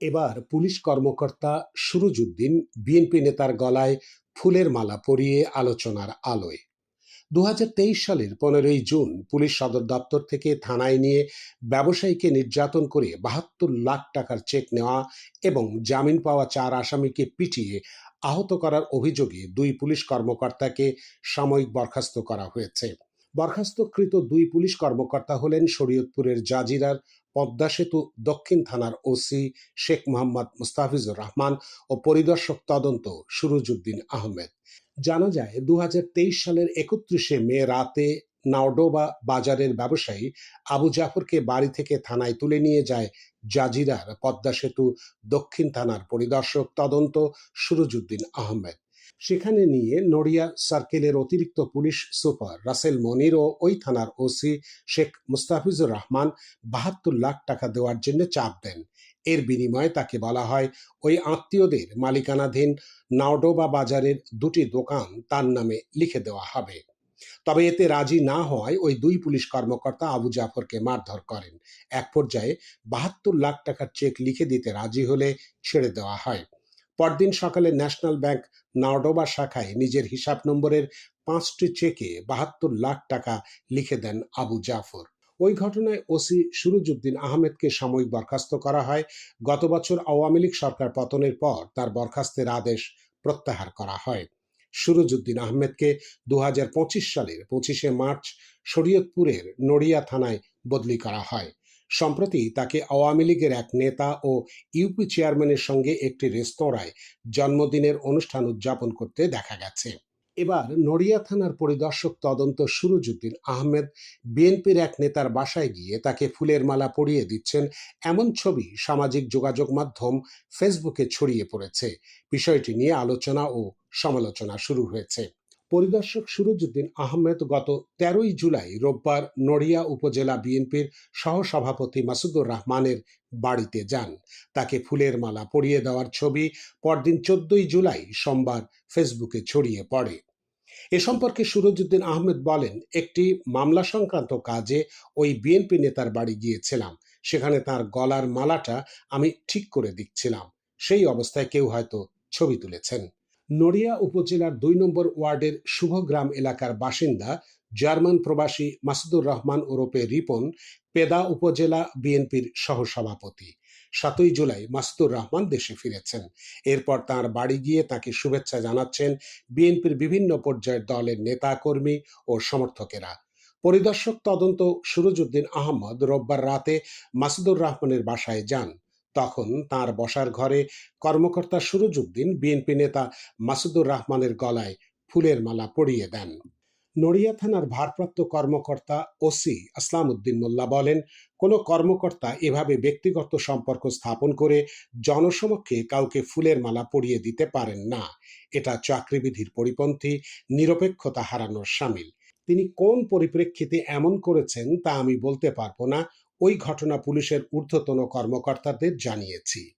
এবার পুলিশ কর্মকর্তা সুরুজউদ্দিন বিএনপি নেতার গলায় ফুলের মালা পরিয়ে আলোচনার আলোয়। দুহাজার তেইশ সালের পনেরোই জুন পুলিশ সদর দপ্তর থেকে থানায় নিয়ে ব্যবসায়ীকে নির্যাতন করে বাহাত্তর লাখ টাকার চেক নেওয়া এবং জামিন পাওয়া চার আসামিকে পিটিয়ে আহত করার অভিযোগে দুই পুলিশ কর্মকর্তাকে সাময়িক বরখাস্ত করা হয়েছে। বরখাস্তকৃত দুই পুলিশ কর্মকর্তা হলেন শরীয়তপুরের জাজিরার পদ্মা সেতু দক্ষিণ থানার ওসি শেখ মোহাম্মদ মুস্তাফিজুর রহমান ও পরিদর্শক তদন্ত সুরুজউদ্দিন আহমেদ। জানা যায়, দুহাজার তেইশ সালের একত্রিশে মে রাতে নাওডোবা বাজারের ব্যবসায়ী আবু জাফরকে বাড়ি থেকে থানায় তুলে নিয়ে যায় জাজিরার পদ্মা সেতু দক্ষিণ থানার পরিদর্শক তদন্ত সুরুজউদ্দিন আহমেদ। সেখানে নিয়ে নড়িয়া সার্কেলের অতিরিক্ত পুলিশ সুপার রাসেল মনির ও ওই থানার ওসি শেখ মুস্তাফিজুর রহমান বাহাত্তর লাখ টাকা দেওয়ার জন্য চাপ দেন। এর বিনিময়ে তাকে বলা হয়, ওই আত্মীয়দের মালিকানাধীন নাওডোবা বাজারের দুটি দোকান তার নামে লিখে দেওয়া হবে। তবে এতে রাজি না হওয়ায় ওই দুই পুলিশ কর্মকর্তা আবু জাফরকে মারধর করেন। এক পর্যায়ে বাহাত্তর লাখ টাকার চেক লিখে দিতে রাজি হলে ছেড়ে দেওয়া হয়। পরদিন সকালে ন্যাশনাল ব্যাংক নাওডোবা শাখায় নিজের হিসাব নম্বরের পাঁচটি চেকে বাহাত্তর লাখ টাকা লিখে দেন আবু জাফর। ওই ঘটনায় ওসি সুরুজউদ্দিন আহমেদকে সাময়িক বরখাস্ত করা হয়। গত বছর আওয়ামী লীগ সরকার পতনের পর তার বরখাস্তের আদেশ প্রত্যাহার করা হয়। সুরুজউদ্দিন আহমেদকে দু হাজার পঁচিশ সালের পঁচিশে মার্চ শরীয়তপুরের নড়িয়া থানায় বদলি করা হয়। সম্প্রতি তাকে আওয়ামী লীগের এক নেতা ও ইউপি চেয়ারম্যানের সঙ্গে একটি রেস্তোরাঁয় জন্মদিনের অনুষ্ঠান উদযাপন করতে দেখা গেছে। এবার নড়িয়া থানার পরিদর্শক তদন্ত সুরুজউদ্দিন আহমেদ বিএনপির এক নেতার বাসায় গিয়ে তাকে ফুলের মালা পরিয়ে দিচ্ছেন এমন ছবি সামাজিক যোগাযোগ মাধ্যম ফেসবুকে ছড়িয়ে পড়েছে। বিষয়টি নিয়ে আলোচনা ও সমালোচনা শুরু হয়েছে। পরিদর্শক সুরজউদ্দিন আহমেদ গত তেরোই জুলাই রোববার নড়িয়া উপজেলা বিএনপির সহসভাপতি মাসুদুর রহমানের বাড়িতে যান। তাকে ফুলের মালা পরিয়ে দেওয়ার ছবি পরদিন চোদ্দই জুলাই সোমবার ফেসবুকে ছড়িয়ে পড়ে। এ সম্পর্কে সুরজউদ্দিন আহমেদ বলেন, একটি মামলা সংক্রান্ত কাজে ওই বিএনপি নেতার বাড়ি গিয়েছিলাম। সেখানে তার গলার মালাটা আমি ঠিক করে দিচ্ছিলাম সেই অবস্থায় কেউ হয়তো ছবি তুলেছেন। নড়িয়া উপজেলার দুই নম্বর ওয়ার্ডের শুভগ্রাম এলাকার বাসিন্দা জার্মান প্রবাসী মাসুদুর রহমান ওরফে রিপন পেদা উপজেলা বিএনপির সহসভাপতি। সাতই জুলাই মাসুদুর রহমান দেশে ফিরেছেন। এরপর তার বাড়ি গিয়ে তাকে শুভেচ্ছা জানাচ্ছেন বিএনপির বিভিন্ন পর্যায়ের দলের নেতা কর্মী ও সমর্থকেরা। পরিদর্শক তদন্ত সুরজউদ্দিন আহমদ রোববার রাতে মাসুদুর রহমানের বাসায় যান। তখন তার বসার ঘরে কর্মকর্তা সুরজউদ্দিন বিএনপি নেতা মাসুদুর রহমানের গলায় ফুলের মালা পরিয়ে দেন। নড়িয়া থানার ভারপ্রাপ্ত কর্মকর্তা ওসি আসলাম উদ্দিন মোল্লা বলেন, কোনো কর্মকর্তা এভাবে ব্যক্তিগত সম্পর্ক স্থাপন করে জনসমক্ষে কাউকে ফুলের মালা পরিয়ে দিতে পারেন না। এটা চাকরিবিধির পরিপন্থী, নিরপেক্ষতা হারানোর সামিল। তিনি কোন পরিপ্রেক্ষিতে এমন করেছেন তা আমি বলতে পারব না। ওই ঘটনা পুলিশের ঊর্ধ্বতন কর্মকর্তাদের জানিয়েছি।